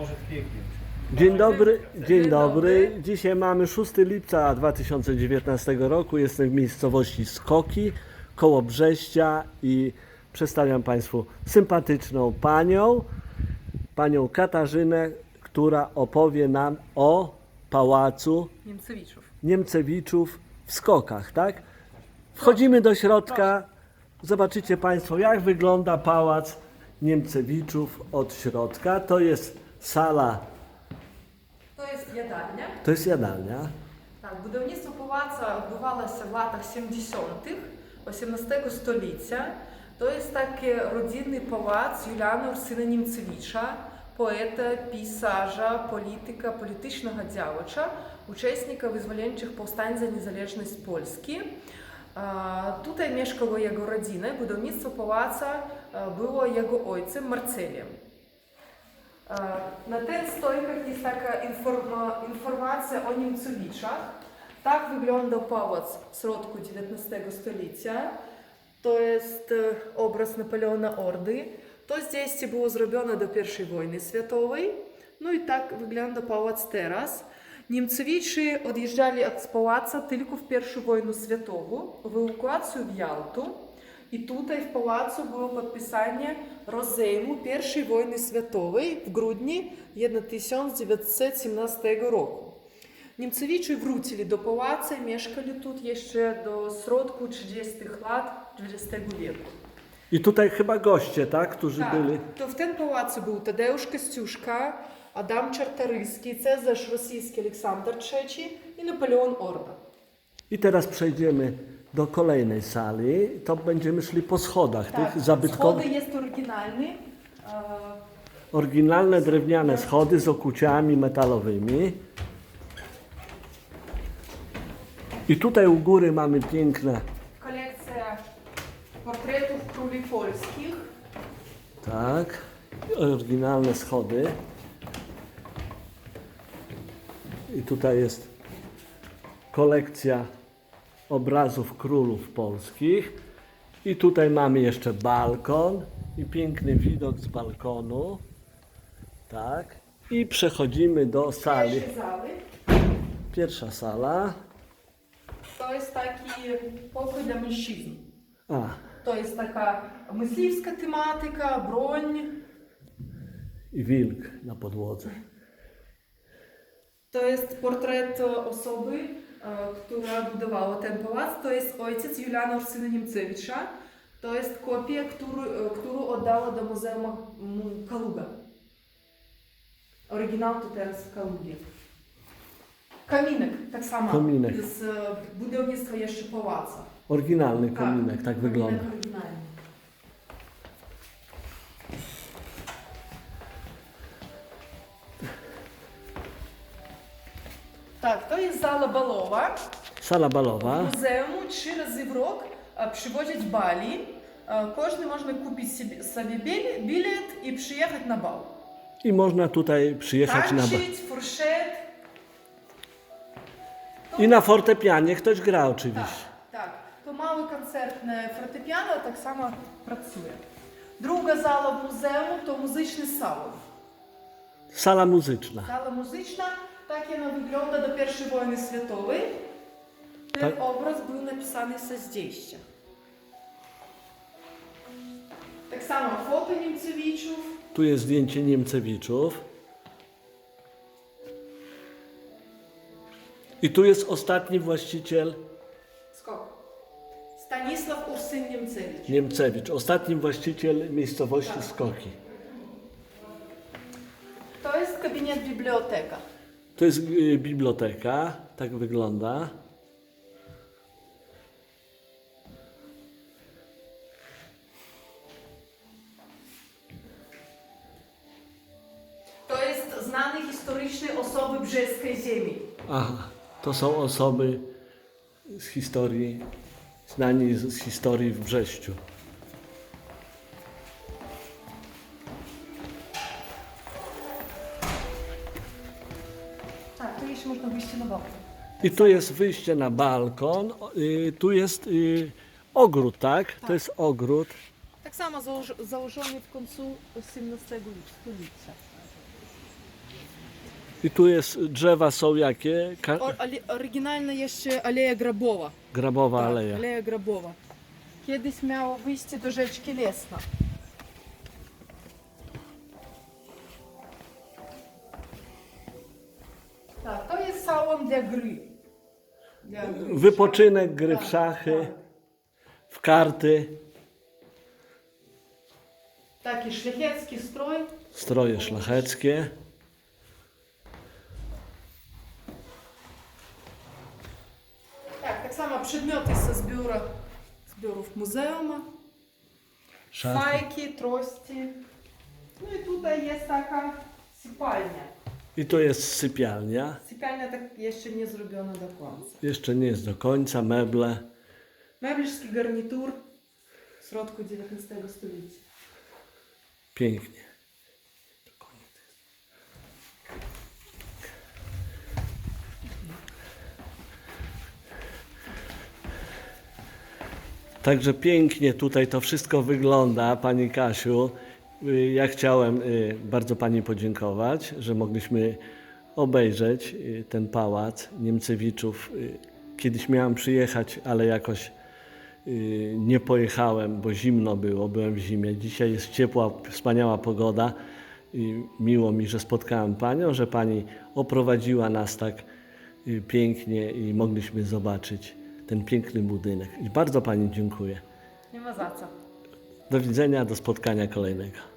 Może pięknie. Dzień dobry, dzień dobry. Dzisiaj mamy 6 lipca 2019 roku. Jestem w miejscowości Skoki, koło Brześcia i przedstawiam Państwu sympatyczną panią, panią Katarzynę, która opowie nam o pałacu Niemcewiczów. Niemcewiczów w Skokach, tak? Wchodzimy do środka, zobaczycie Państwo, jak wygląda pałac Niemcewiczów od środka. To jest Сала. То є ядальня. То є ядальня. Так, будівництво палацу відбувалося в латах 70-х, 18 століття. То є таки е, родинний палац Юліана Урсина Німцевича, поета, пісажа, політика, політичного дявача, учасника визволенчих повстань за незалежність Польські. Tutaj mieszkała jego rodzina. Budownictwo pałaca było jego ojcem Marceliem. Na ten stojkach jest taka informa informacja o Niemcowiczach. Tak wyglądał pałac w środku XIX stulecia. To jest obraz Napoleona Ordy. To здесь było zrobione do I wojny światowej. No i tak wygląda pałac teraz. Niemcowiczy odjeżdżali od pałaca tylko w I wojnę światową, w ewakuację w Jaltu. I tutaj w pałacu było podpisanie rozejmu I wojny światowej w grudniu 1917 roku. Niemcowicze wrócili do pałacu i mieszkali tu jeszcze do środku 30 lat XX wieku. I tutaj chyba goście, tak, którzy tak. To w tym pałacu był Tadeusz Kościuszka, Adam Czartoryski, Cezarz Rosyjski Aleksander III i Napoleon Orda. I teraz przejdziemy do kolejnej sali. To będziemy szli po schodach tych zabytkowych. schody jest oryginalny. e, Oryginalne drewniane schody z okuciami metalowymi. I tutaj u góry mamy piękne, Kolekcja portretów króli polskich. tak, oryginalne schody. I tutaj jest kolekcja obrazów królów polskich. I tutaj mamy jeszcze balkon i piękny widok z balkonu. Tak. I przechodzimy do sali. Zały. Pierwsza sala. To jest taki pokój dla mężczyzn. A, To jest taka myśliwska tematyka, broń. i wilk na podłodze. To jest portret osoby, która budowała ten pałac. To jest ojciec Juliana Ursyna Niemcewicza. To jest kopia, którą, e, którą oddała do Muzeum Kaluga. Oryginał to teraz w Kalugie. Kominek, tak samo. Kominek. Z e, budownictwa jeszcze pałaca. Oryginalny kominek, tak, kominek wygląda. oryginalny. Tak, to jest zala balowa. Sala balowa. W muzeum trzy razy w rok przywozić bali. Każdy można kupić sobie, bilet i przyjechać na bal. I można tutaj przyjechać na ba- Tańczyć, furszet. I na fortepianie ktoś gra oczywiście. Tak, tak. To małe koncertne fortepiano tak samo pracuje. Druga zala w muzeum to muzyczny salon. Sala muzyczna. Sala muzyczna, tak ona wygląda do I wojny światowej. Ten Tak. obraz był napisany ze zdjęcia. Tak samo foto Niemcewiczów. Tu jest zdjęcie Niemcewiczów. I tu jest ostatni właściciel Skok. Stanisław Ursyn Niemcewicz. Niemcewicz, ostatni właściciel miejscowości Skoki. To jest gabinet biblioteka. To jest y, biblioteka, tak wygląda. To jest znane historyczne osoby brzeskiej ziemi. Aha, to są osoby z historii, znani z, z historii w Brześciu. można na balkon. I tu jest wyjście na balkon, y, tu jest y, ogród, tak? To tak. jest ogród. Tak samo założ, założony w końcu XVIII stulecicia. I tu jest drzewa są jakie? Ka O, ale, oryginalna jeszcze Aleja Grabowa. grabowa tak, aleja. Aleja Grabowa. Kiedyś miało wyjście do rzeczki Lesna. dom dla gry. Wypoczynek, gry w tak, szachy, tak. w karty, Taki szlachecki strój. stroje szlacheckie. Tak, tak samo przedmioty ze zbiora, zbiorów muzeum. Szafy. Fajki, trości. No i tutaj jest taka sypalnia. I to jest sypialnia. Sypialnia tak jeszcze nie zrobiona do końca. Jeszcze nie jest do końca, meble. Meblerski garnitur w środku XIX stulecia. Pięknie. Także pięknie tutaj to wszystko wygląda, Pani Kasiu. Y, Ja chciałem y, bardzo Pani podziękować, że mogliśmy obejrzeć y, ten pałac Niemcewiczów. Kiedyś miałem przyjechać, ale jakoś nie pojechałem, bo zimno było, byłem w zimie. Dzisiaj jest ciepła, wspaniała pogoda i miło mi, że spotkałem Panią, że Pani oprowadziła nas tak pięknie i mogliśmy zobaczyć ten piękny budynek. I bardzo Pani dziękuję. Nie ma za co. Do widzenia, do spotkania kolejnego.